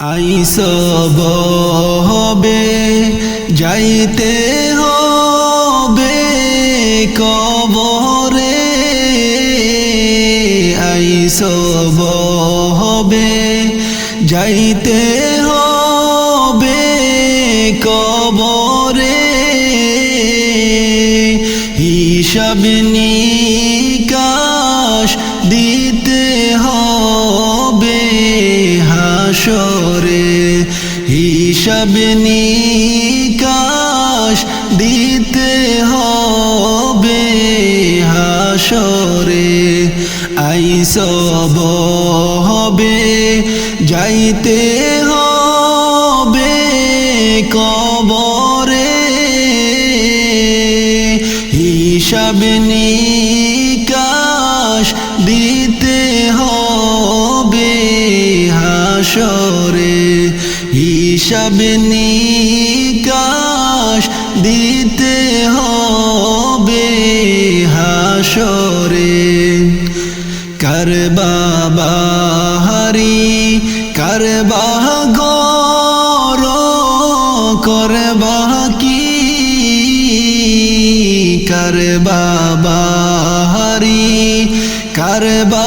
আইসব হবে যাইতে হবে কবরে। আইসব হবে যাইতে হবে কবরে। হিসাব নিকাশ হাসরে হিসাব নিকাশ দিতে হবে হাসরে আইসব হবে যাইতে হবে কবরে। হিসাব নিকাশ হিসাব নিকাশ দিতে হবে হাসরে। কার বাবা হারি, কার গর করবা কি? কার বাবা হারি, কার গর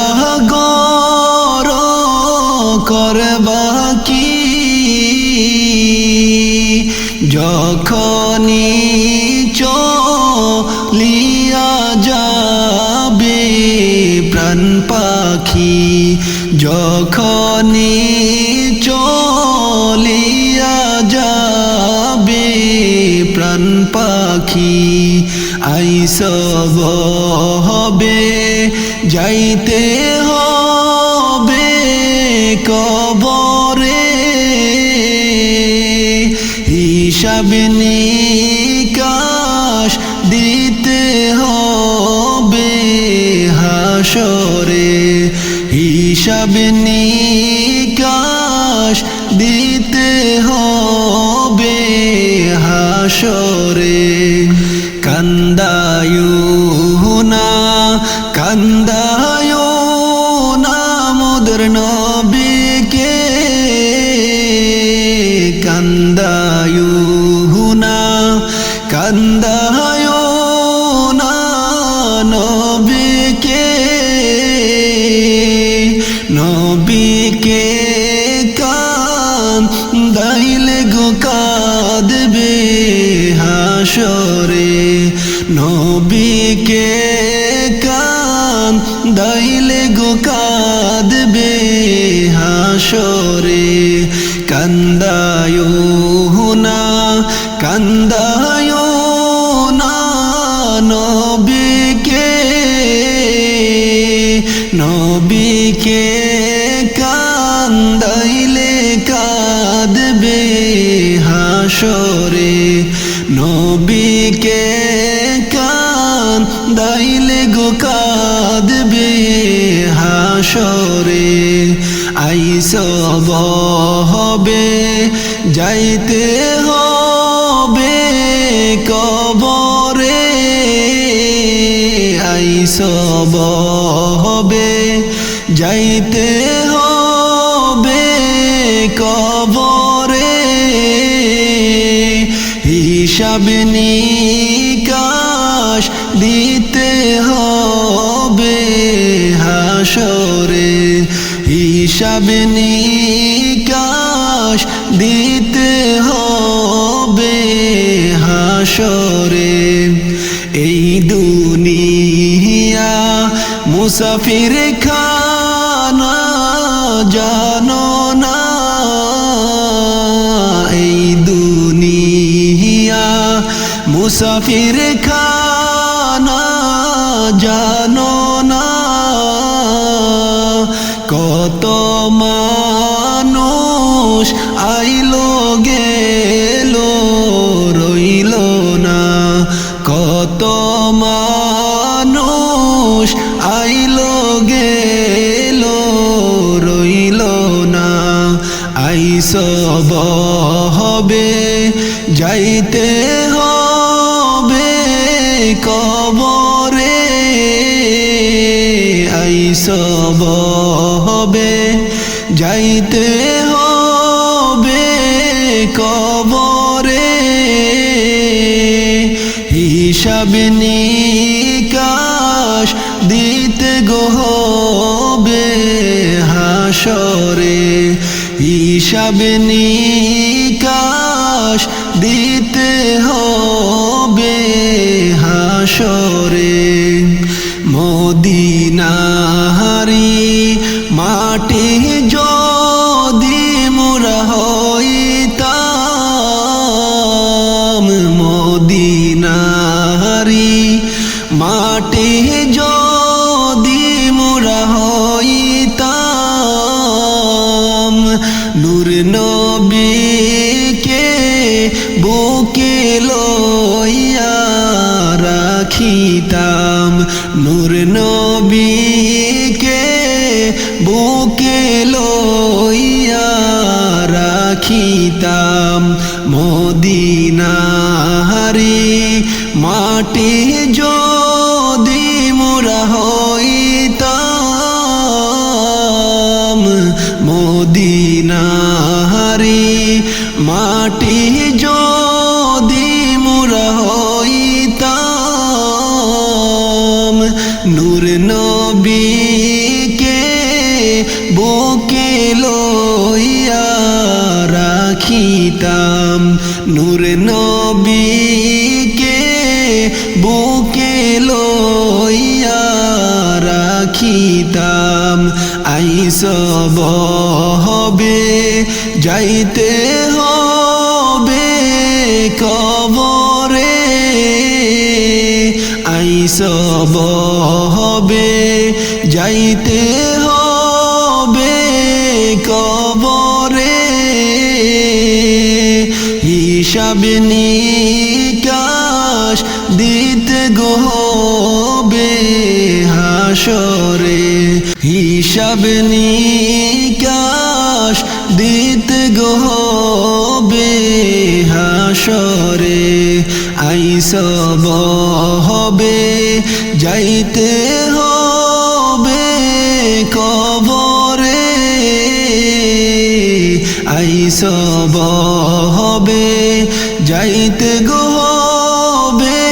যখনই চলিয়া যাবে প্রাণ পাখি, যখনই চলিয়া যাবে প্রাণ পাখি, আইসব হবে, যাইতে হবে কবরে। হিসাব নিকাশ দিতে হবে হাসরে। হিসাব নিকাশ দিতে হবে হাসরে। কান্দায়ু না কান্দায়ু আইসব হবে, যাইতে হবে কবরে। হিসাব নিকাশ দিতে হবে হাসরে। হিসাব নিকাশ দিতে হবে হাসরে। মুসাফির খানা জানো না। এই দুনিয়া মুসাফির খানা সব হবে যাইতে হবে কবরে। আই সব হবে যাইতে হবে কবরে। হিসাবে নি হিসাব নিকাশ দিতে হবে হাসরে। মদিনাহারি মাটি যদি মদিনাহারি মাটি যদি যাইতে হবে কবরে, আইসব হবে। যাইতে হবে কবরে, হিসাব নিকাশ দিতে গোবে হাসরে। হিসাব নিকাশ দিতে গোবে হাসরে আইসব হবে, যাইতে হবে কবরে। আইসব হবে, যাইতে গো হবে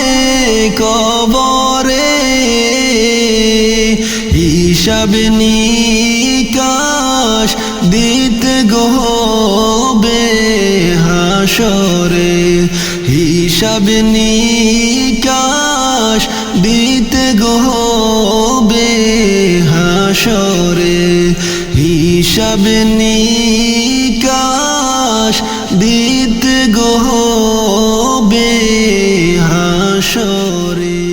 কবরে। হিসাব নিকাশ হাসরে হিসাব নিকাশ দিতে গো হবে হাসরে হিসাব নিকাশ দিতে গো হবে হাসরে।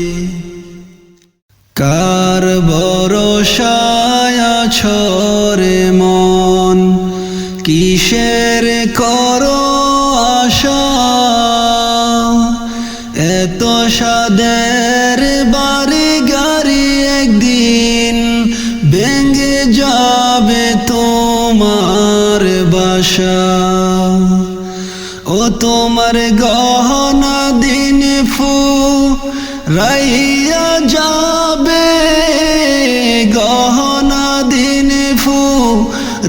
কার ভরসায় ছরে মন কিসের আশা এত সাদের বাড়ি গাড়ি একদিন ভেঙে যাবে তোমার বাসা। ও তোমার গহনা দিন ফু রাইয়া যাবে, গহনা দিন ফু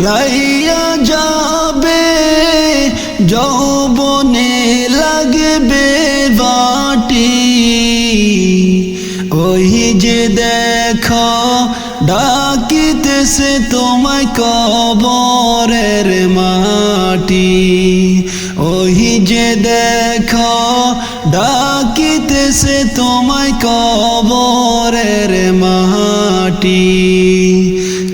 রাইয়া যাবে, যৌবনে লাগবে বাটি ওই যে দেখো, ডাকিতেছে তোমায় কবরের মাটি। ওই যে দেখো, ডাকিতেছে তোমায় কবরের মাটি।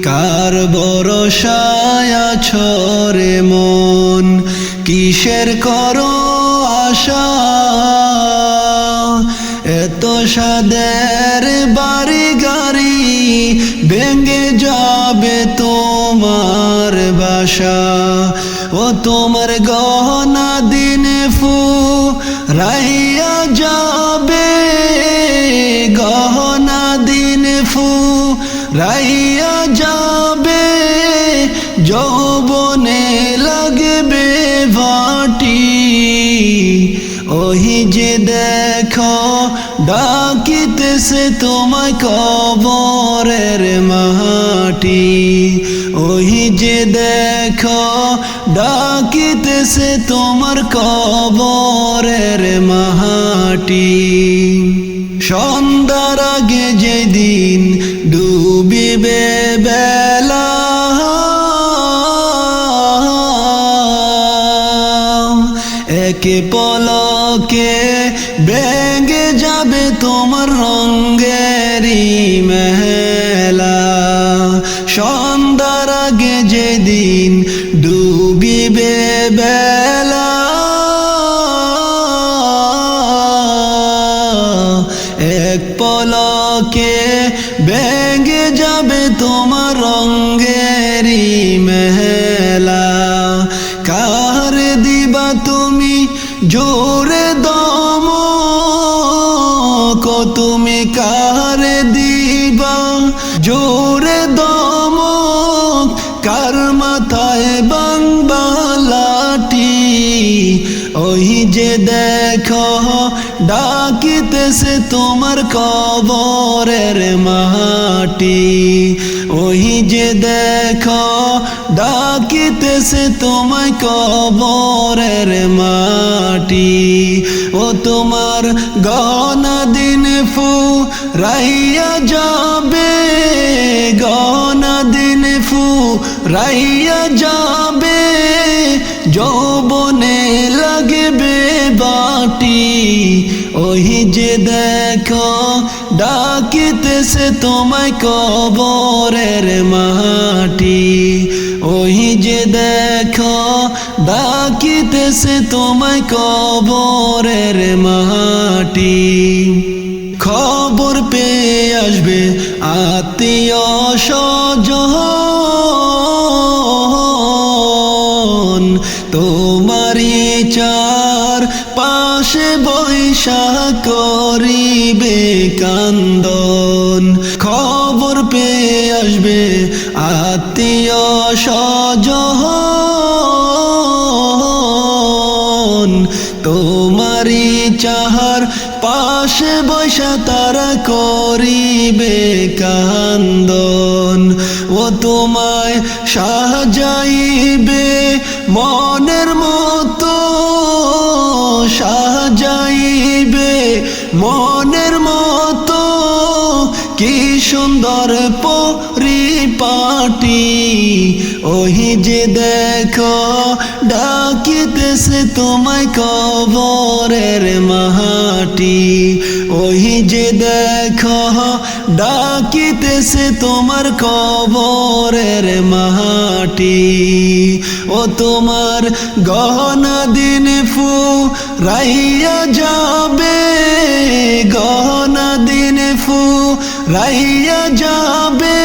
কার বরসায় ছরে মন? কিসের করো এত সাদের বাড়ি গাড়ি ভেঙে যাবে তোমার বাসা। ও তোমার গহনা দিন ফু রাইয়া যাবে। গহনা দিন ফু রাইয়া যাবে। যৌবনে ওহি যে দেখো, ডাকিতেছে তোমায় কবরের মাটি। ওহি যে দেখো, ডাকিতেছে তোমার কবরের মাটি। সন্ধ্যার আগে যেদিন ডুবিবে জোরে দম কার মাথায় বাংবালাটি ওই যে দেখো ডাকিতেছে তোমার কবরের মাটি। যে দেখো ডাকিতেছে তোমায় কবরের মাটি ও তোমার গনা দিন ফু রাইয়া যাবে গনা দিন ফু রাইয়া যাবে যৌবনে লাগবে বাটি, ওই যে দেখো, ডাকিতেছে তোমায় কবরের মাটি। ওই যে দেখো, ডাকিতেছে তোমায় কবরের মাটি। খবর পেয়ে আসবে আত্মীয় স্বজন। বৈশা করিবে কান্দন। খবর পেয়ে আসবে আত্মীয় স্বজন। তোমারি চাহার পাশে বৈশা তারা করিবে কান্দন। ও তোমায় সাজাইবে মনের মতো মনের মতো কি সুন্দর পরিপাটি। ওই যে দেখো, ডাকিতেছে তোমায় কবরের মাহাটি। ওই যে দেখো, ডাকিতেছে তোমার কবরের মাটি ও তোমার গহনা দিন ফু রাইয়া যাবে। গহনা দিন ফু রাইয়া যাবে।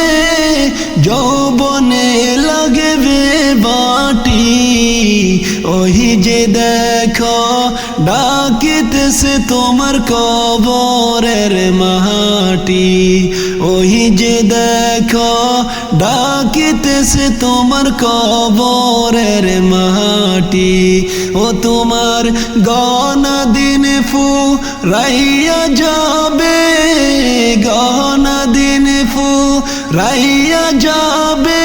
যৌবনে লাগবে বাটি ওই যে দেখো, ডাকিতেছে তোমার কবরের মাটি। ওই যে দেখো, ডাকিতেছে তোমার কবরের মাটি। ও তোমার গহনা দিন ফু রাইয়া যাবে, গহনা দিন ফু রাইয়া যাবে।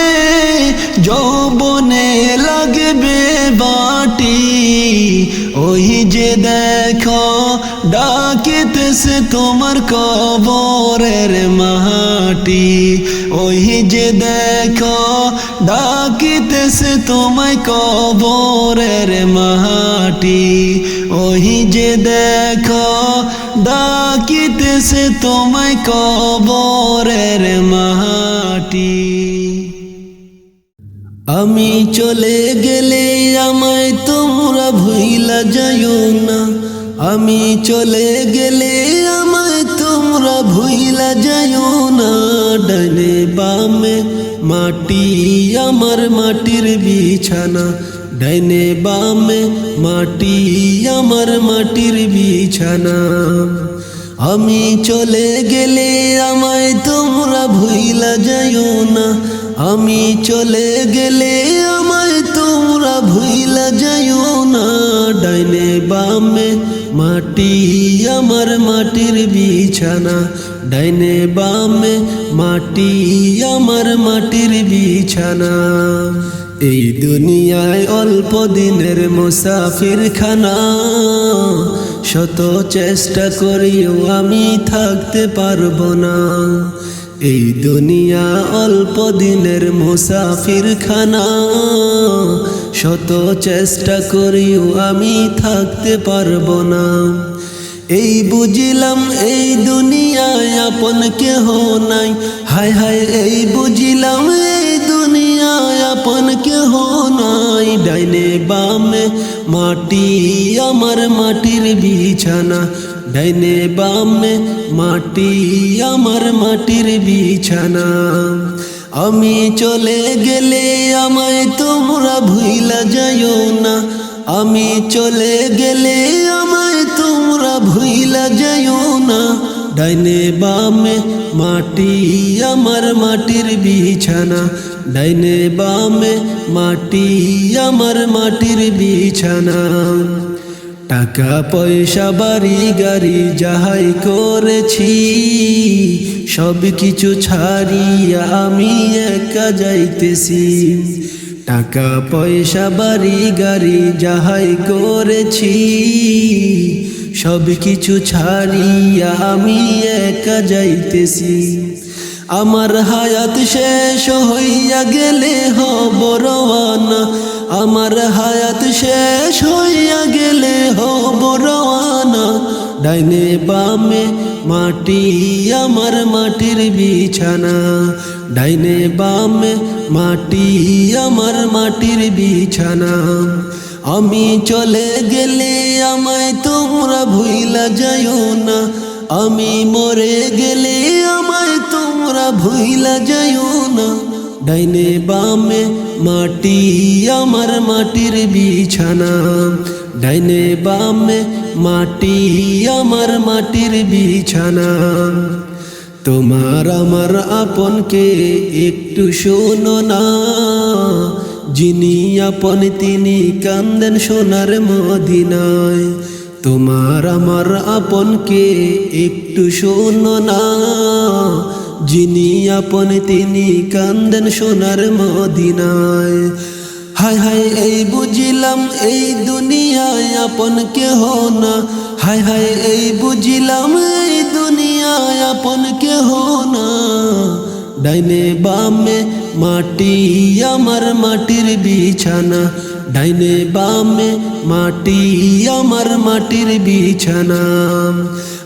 যৌবনে লাগবে বাটি। ওই যে দেখো ডাকিতেছে তোমার কবরের মাটি, ওই যে দেখো ডাকিতেছে তোমায় কবরের মাটি, ওই যে দেখো ডাকিতেছে তোমায় কবরের মাটি। আমি চলে গেলে আমায় তোমরা ভুইলা যাইও না। আমি চলে গেলে আমায় তোমরা ভুইলা যাইও না। ডানে বামে মাটি, আমার মাটির বিছানা। ডাইনে বামে মাটি, আমার মাটির বিছানা। আমি চলে গেলে আমায় তোমরা ভুইলা যাইও না। আমি চলে গেলে আমায় তোমরা ভুইলা যাইও না। ডাইনে বামে মাটি, আমার মাটির বিছানা। ডাইনে বামে মাটি, আমার মাটির বিছানা। এই দুনিয়ায় অল্প দিনের মুসাফির খানা শত চেষ্টা করিও আমি থাকতে পারব না। এই দুনিয়া অল্প দিনের মুসাফির খানা শত চেষ্টা করিও আমি থাকতে পারব না। এই বুঝিলাম এই দুনিয়ায় আপন কেহ নাই। হায় হায় এই বুঝিলাম এই দুনিয়ায় আপন কেহ নাই। ডাইনে বামে মাটি, আমার মাটির বিছানা। ডাইনে বামে মাটি, আমার মাটির বিছানা। আমি চলে গেলে আমায় তোমরা ভুইলা যাইও না। আমি চলে গেলে আমায় তোমরা ভুইলা যাইও না। ডাইনে বামে মাটি, আমার মাটির বিছানা। ডাইনে বামে মাটি, আমার মাটির বিছানা। টাকা পয়সা, বাড়ি, গাড়ি যাহাই করেছি, সব কিছু ছাড়িয়া আমি একা যাইতেছি। টাকা পয়সা, বাড়ি, গাড়ি যাহাই করেছি, সব কিছু ছাড়িয়া আমি একা যাইতেছি। আমার হায়াত শেষ হইয়া গেলে হব রওয়ানা আমার হায়াত শেষ হইয়া গেলে হব রওয়ানা। ডাইনে বামে মাটি, আমার মাটির বিছানা। ডাইনে বামে মাটি, আমার মাটির বিছানা। আমি চলে গেলে আমায় তোমরা ভুইলা যাইও না। আমি মরে গেলে আমায় তোমরা ভুইলা যাইও না। ডাইনে বামে মাটি, আমার মাটির বিছানা। ডাইনে বামে মাটি, আমার মাটির বিছানা। তোমার আমার আপনকে একটু শোনো না। যিনি আপন, তিনি কান্দেন সোনার মদিনায়। তোমার আমার আপনকে একটু শোনো না। যিনি আপন, তিনি কান্দেন সোনার মদিনায়। হায় হায়, এই বুঝিলাম এই দুনিয়ায় আপন কেহ না। হায় হায়, এই বুঝিলাম এই দুনিয়ায় আপন কেহ না। ডাইনে বামে মাটি, আমার মাটির বিছানা। ডাইনে বামে মাটি, আমার মাটির বিছানা।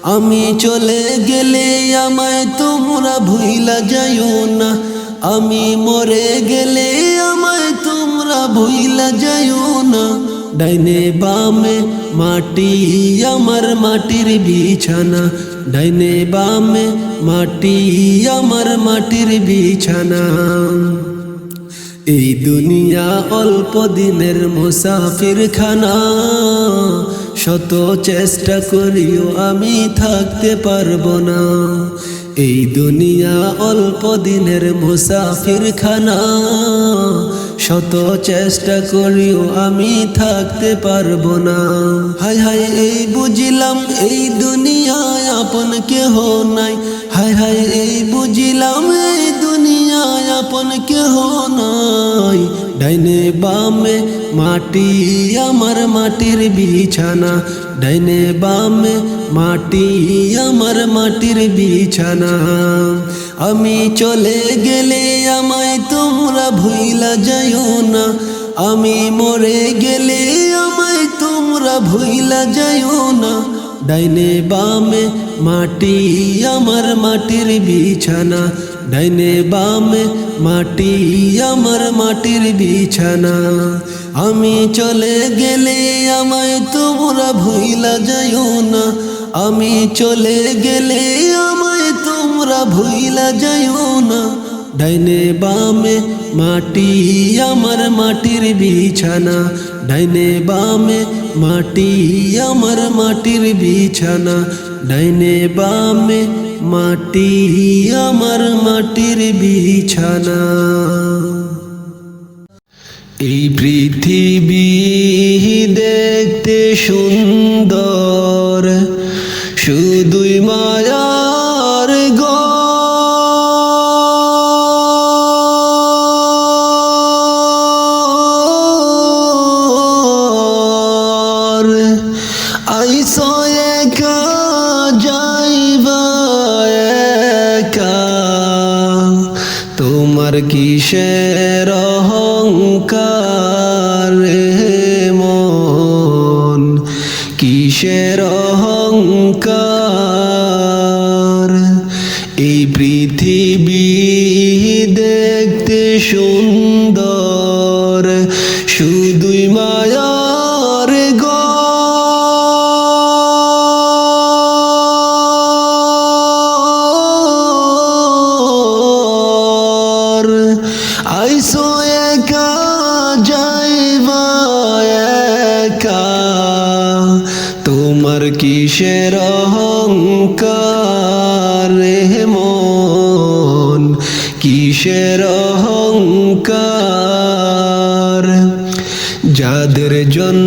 আমি চলে গেলে আমায় তোমরা ভুইলা যাইও না। আমি মরে গেলে আমায় তোমরা ভুইলা যাইও না। ডাইনে বামে মাটি, আমার মাটির বিছানা। ডাইনে বামে মাটি, আমার মাটির বিছানা। এই দুনিয়া অল্প দিনের মুসাফির খানা শত চেষ্টা করিও আমি থাকতে পারব না। এই দুনিয়া অল্প দিনের মুসাফির খানা শত চেষ্টা করিও আমি থাকতে পারব না। হায় হায়, এই বুঝিলাম এই দুনিয়ায় আপন কেহ নাই। হায় হায়, এই বুঝিলাম এই আপন কেহ নাই ডাইনে বামে মাটি আমার মাটির বিছানা ডাইনে বামে মাটি আমার মাটির বিছানা আমি চলে গেলে আমায় তোমরা ভুইলা যাইও না আমি মরে গেলে আমায় তোমরা ভুইলা যাইও না ডাইনে বামে মাটি আমার মাটির বিছানা ডাইনে বামে মাটি আমার মাটির বিছানা আমি চলে গেলে আমায় তোমরা ভুইলা যাইও না আমি চলে গেলে আমায় তোমরা ভুইলা যাইও না ডাইনে বামে মাটি আমার মাটির বিছানা ডাইনে বামে মাটি আমার মাটির বিছানা ডাইনে বামে মাটি আমার মাটির বিছানা। এই পৃথিবী দেখতে সুন্দর। কিসের অহংকার? এই পৃথিবী দেখতে সুন্দর কিসের অহংকার মন? কিসের অহংকার? যাদের জন্য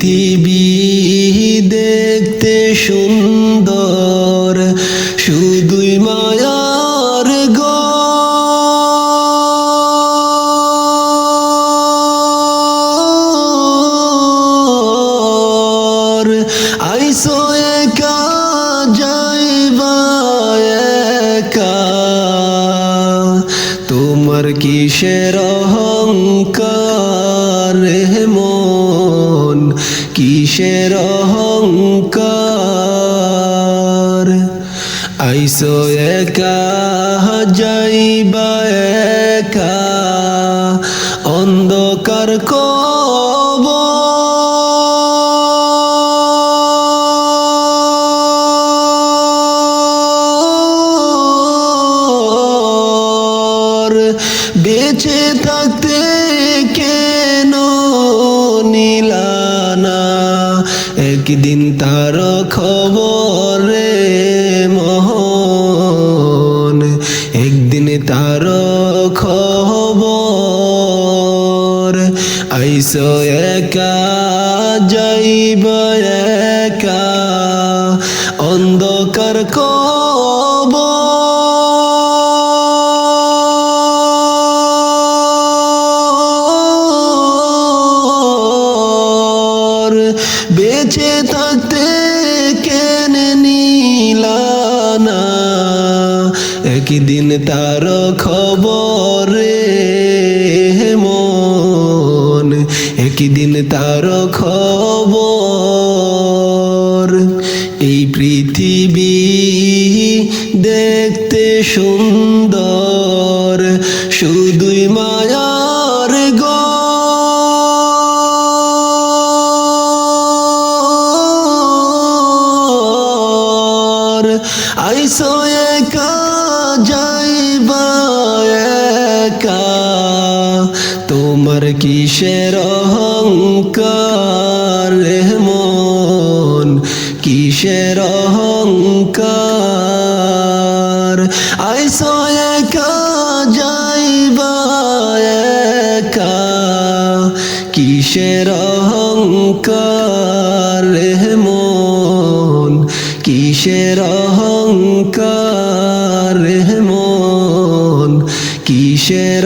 পৃথিবী দেখতে সুন্দর শুধুই মায়ার গর আইসো একা যাইবা একা। তোমার কিসের অহংকার? কিসের অহংকার। আইসো একা যাইবা একদিন তার খবর রে মোহন একদিন তার খবর আইসো একা যাইব একদিন তার খবর মন একদিন তার খবর। এই পৃথিবী দেখতে সুন্দর তোমার কিসের অহংকার মন? কিসের অহংকার? আইসো যাইবা কিসের অহংকার মন? কিসের অহংকার মন? কিসের